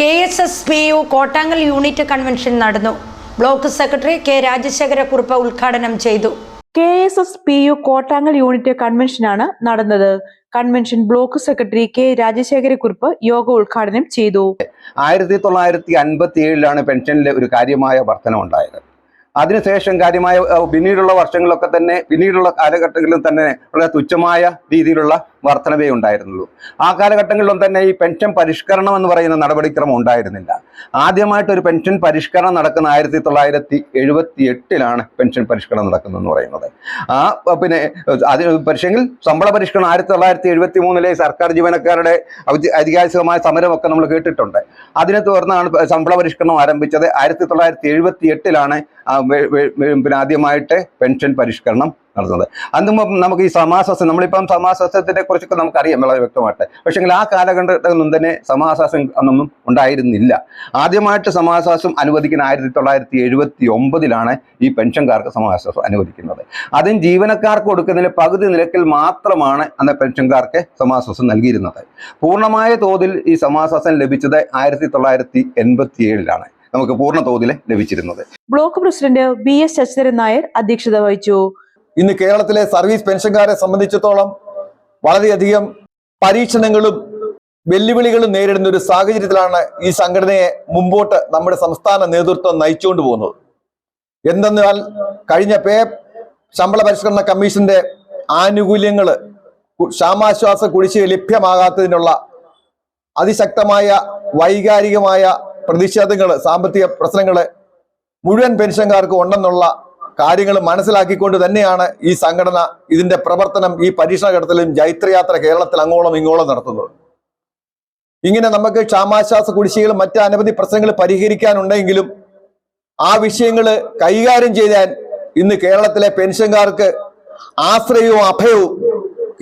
K S S P U Kottangal unit convention നടന്നു. Block secretary K Rajasekharakurup ഉദ്ഘാടനം ചെയ്തു. K S S P U Kottangal unit കൺവെൻഷനാണ് നടന്നത്. Convention block secretary K Rajasekharakurup yoga ഉദ്ഘാടനം ചെയ്തു. ആയിരത്തി തൊള്ളായിരത്തി അൻപത്തി ഏഴിലാണ് പെൻഷനിലെ ഒരു കാര്യമായ വർധനം ഉണ്ടായത് അതിനുശേഷം കാര്യമായ പിന്നീടുള്ള വർഷങ്ങളിലൊക്കെ തന്നെ പിന്നീടുള്ള കാലഘട്ടങ്ങളിലും തന്നെ വളരെ തുച്ഛമായ രീതിയിലുള്ള വർധനവേ ഉണ്ടായിരുന്നുള്ളൂ. ആ കാലഘട്ടങ്ങളിലും തന്നെ ഈ പെൻഷൻ പരിഷ്കരണം എന്ന് പറയുന്ന നടപടിക്രമം ഉണ്ടായിരുന്നില്ല. ആദ്യമായിട്ട് ഒരു പെൻഷൻ പരിഷ്കരണം നടക്കുന്ന ആയിരത്തി തൊള്ളായിരത്തി എഴുപത്തി എട്ടിലാണ് പെൻഷൻ പരിഷ്കരണം നടക്കുന്നതെന്ന് പറയുന്നത്. ആ പിന്നെ അത് പക്ഷെങ്കിൽ ശമ്പള പരിഷ്കരണം ആയിരത്തി തൊള്ളായിരത്തി എഴുപത്തി മൂന്നിലെ സർക്കാർ ജീവനക്കാരുടെ ഐതിഹാസികമായ സമരമൊക്കെ നമ്മൾ കേട്ടിട്ടുണ്ട്. അതിനെ തുടർന്നാണ് ശമ്പള പരിഷ്കരണം ആരംഭിച്ചത്. ആയിരത്തി തൊള്ളായിരത്തി എഴുപത്തി എട്ടിലാണ് പിന്നെ ആദ്യമായിട്ട് പെൻഷൻ പരിഷ്കരണം നടത്തുന്നത്. മുമ്പ് നമുക്ക് ഈ സമാശ്വാസം നമ്മളിപ്പം സമാശ്വാസത്തിനെ കുറിച്ചൊക്കെ നമുക്കറിയാം വളരെ വ്യക്തമായിട്ട്. പക്ഷെങ്കിൽ ആ കാലഘട്ടത്തിലൊന്നും തന്നെ സമാശ്വാസം അന്നൊന്നും ഉണ്ടായിരുന്നില്ല. ആദ്യമായിട്ട് സമാശ്വാസം അനുവദിക്കുന്ന ആയിരത്തി തൊള്ളായിരത്തി എഴുപത്തി ഒമ്പതിലാണ് ഈ പെൻഷൻകാർക്ക് സമാശ്വാസം അനുവദിക്കുന്നത്. അതും ജീവനക്കാർക്ക് കൊടുക്കുന്നതിന് പകുതി നിരക്കിൽ മാത്രമാണ് അന്ന് പെൻഷൻകാർക്ക് സമാശ്വാസം നൽകിയിരുന്നത്. പൂർണമായ തോതിൽ ഈ സമാശ്വാസം ലഭിച്ചത് ആയിരത്തി തൊള്ളായിരത്തി എൺപത്തി ഏഴിലാണ് നമുക്ക് പൂർണ തോതിൽ ലഭിച്ചിരുന്നത്. Block president B S Sasidharan Nair അധ്യക്ഷത വഹിച്ചു. ഇന്ന് കേരളത്തിലെ സർവീസ് പെൻഷൻകാരെ സംബന്ധിച്ചിടത്തോളം വളരെയധികം പരീക്ഷണങ്ങളും വെല്ലുവിളികളും നേരിടുന്ന ഒരു സാഹചര്യത്തിലാണ് ഈ സംഘടനയെ മുമ്പോട്ട് നമ്മുടെ സംസ്ഥാന നേതൃത്വം നയിച്ചുകൊണ്ട് പോകുന്നത്. എന്തെന്നാൽ കഴിഞ്ഞ പേ ശമ്പള പരിഷ്കരണ കമ്മീഷന്റെ ആനുകൂല്യങ്ങൾ ക്ഷാമാശ്വാസ കുടിശ്ശിക ലഭ്യമാകാത്തതിനുള്ള അതിശക്തമായ വൈകാരികമായ പ്രതിഷേധങ്ങൾ സാമ്പത്തിക പ്രശ്നങ്ങൾ മുഴുവൻ പെൻഷൻകാർക്കും ഉണ്ടെന്നുള്ള കാര്യങ്ങൾ മനസ്സിലാക്കിക്കൊണ്ട് തന്നെയാണ് ഈ സംഘടന ഇതിന്റെ പ്രവർത്തനം ഈ പരീക്ഷണ ഘട്ടത്തിലും ജൈത്രയാത്ര കേരളത്തിൽ അങ്ങോളം ഇങ്ങോളം നടത്തുന്നത്. ഇങ്ങനെ നമുക്ക് ക്ഷാമാശ്വാസ കുടിശ്ശികൾ മറ്റ് അനവധി പ്രശ്നങ്ങൾ പരിഹരിക്കാനുണ്ടെങ്കിലും ആ വിഷയങ്ങൾ കൈകാര്യം ചെയ്യാൻ ഇന്ന് കേരളത്തിലെ പെൻഷൻകാർക്ക് ആശ്രയവും അഭയവും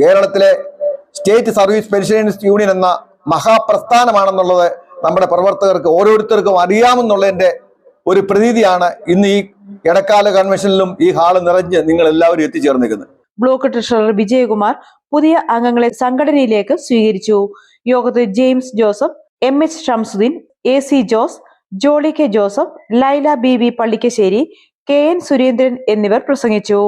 കേരളത്തിലെ സ്റ്റേറ്റ് സർവീസ് പെൻഷനേഴ്സ് യൂണിയൻ എന്ന മഹാപ്രസ്ഥാനമാണെന്നുള്ളത് നമ്മുടെ പ്രവർത്തകർക്ക് ഓരോരുത്തർക്കും അറിയാമെന്നുള്ളതിന്റെ ഒരു പ്രതീതിയാണ് ഇന്ന് ഈ ഇടക്കാല കൺവെൻഷനിലും ഈ ഹാൾ നിറഞ്ഞ് നിങ്ങൾ എല്ലാവരും എത്തിച്ചേർന്നിരിക്കുന്നത് ബ്ലോക്ക് ട്രഷറർ വിജയകുമാർ പുതിയ അംഗങ്ങളെ സംഘടനയിലേക്ക് സ്വീകരിച്ചു. യോഗത്തിൽ James Joseph M H Shamsuddin A C Jose Jolly K Joseph Laila B V Pallikkassery K N Surendran എന്നിവർ പ്രസംഗിച്ചു.